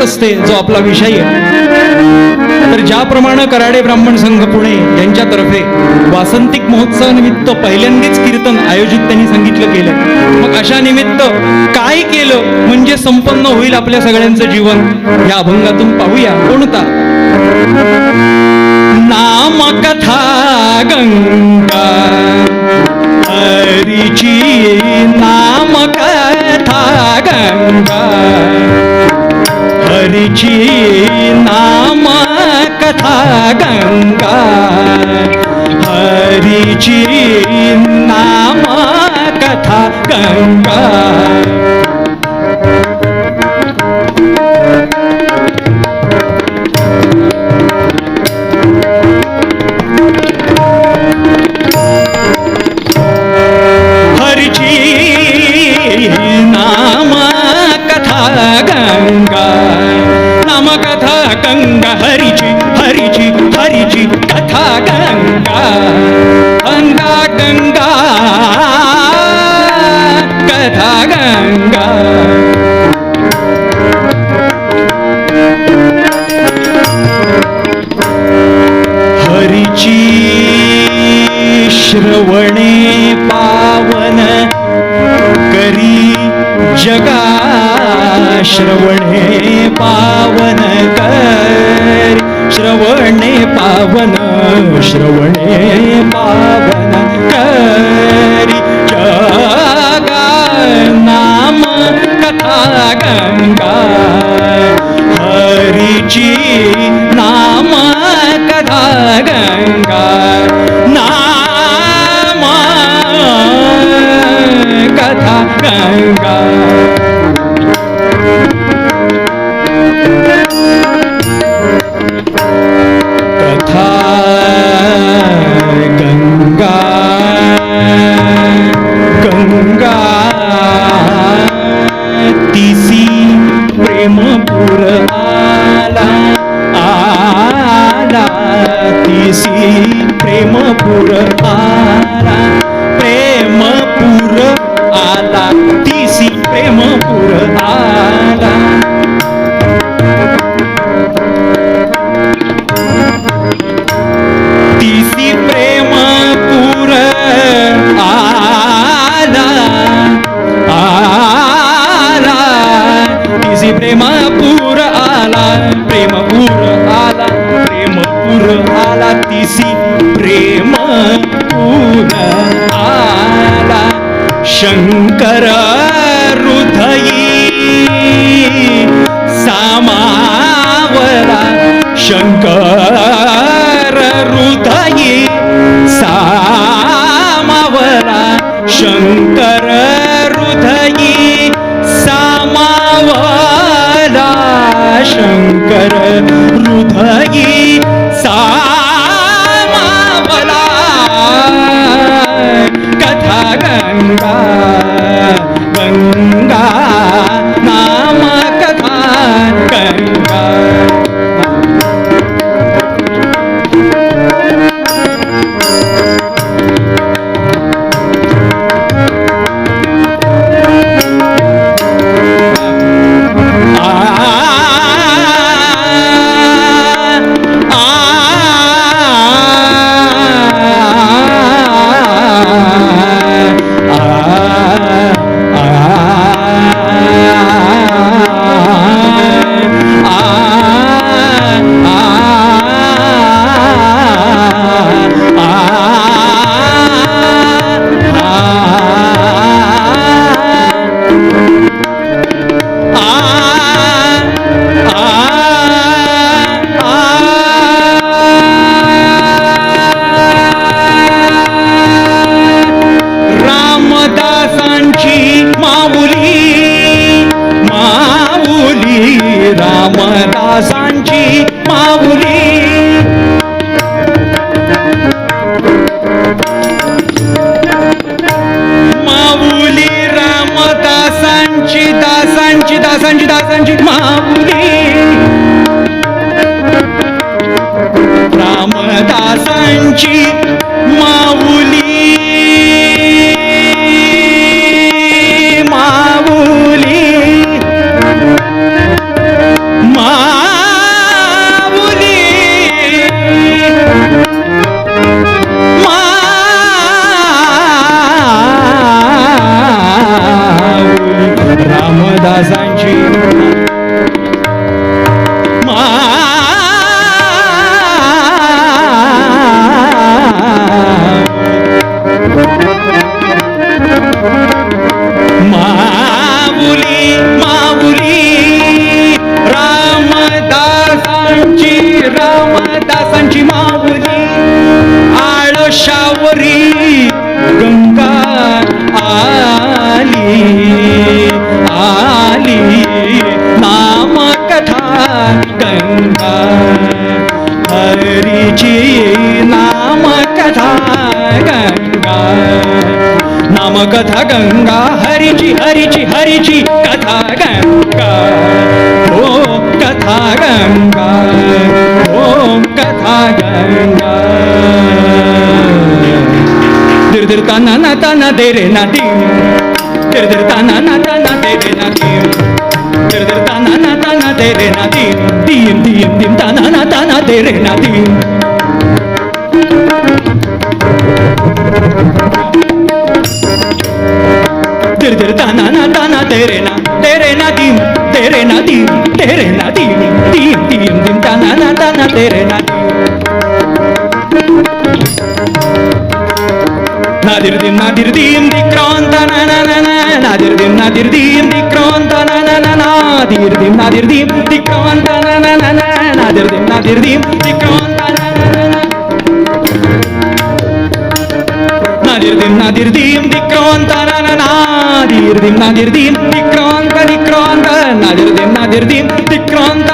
जात असते जो आपला विषय आहे. तर ज्याप्रमाणे कराडे ब्राह्मण संघ पुणे यांच्यातर्फे वासंतिक महोत्सव निमित्त पहिल्यांदाच कीर्तन आयोजित त्यांनी सांगितलं केलं. मग अशा निमित्त काय केलं म्हणजे संपन्न होईल आपल्या सगळ्यांचं जीवन? या अभंगातून पाहूया. कोणता नाम कथा गंगा हरीची नाम कथा गंगा हरीची नाम कथा गंगा जगा श्रवणे पावन कर। श्रवणे पावन श्रवणे पावन कर। जगा नाम कथा गंगा। हरीची नाम कथा गंगा। नाम कथा Ganga. Amen. Shankar हृदयी सामावला Shankar हृदयी सामावला Shankar हृदयी सामावला Shankar हृदयी दासांची दासांची दासांची Judas and Jesus. कथा गंगा हरीची हरीची हरीची कथा गंगा। हो कथा गंगा हो कथा गंगा। दिर दिर ताना ना ताना दे रे ना दी। दिर दिर ताना ना ताना दे रे ना दी। दिर दिर ताना ना ताना दे रे ना दी। दीम दीम दीम ताना ना ताना दे रे ना दी। na na ta na tere na tere na dim tere na dim tere na dim dim dim dim ta na na ta na tere na nadir dim nadir dim dikranta na na na na nadir dim nadir dim dikranta na na na na nadir dim nadir dim dikranta na na na na nadir dim nadir dim dikranta na na na nadir dim nadir dim dikranta na na na ನಾದಿರ್ದಿನ್ ನಾದಿರ್ದಿನ್ ತಿಕ್ರಾಂತ ನಿಕ್ರಾಂತ ನಾದಿರ್ದಿನ್ ನಾದಿರ್ದಿನ್ ತಿಕ್ರಾಂತ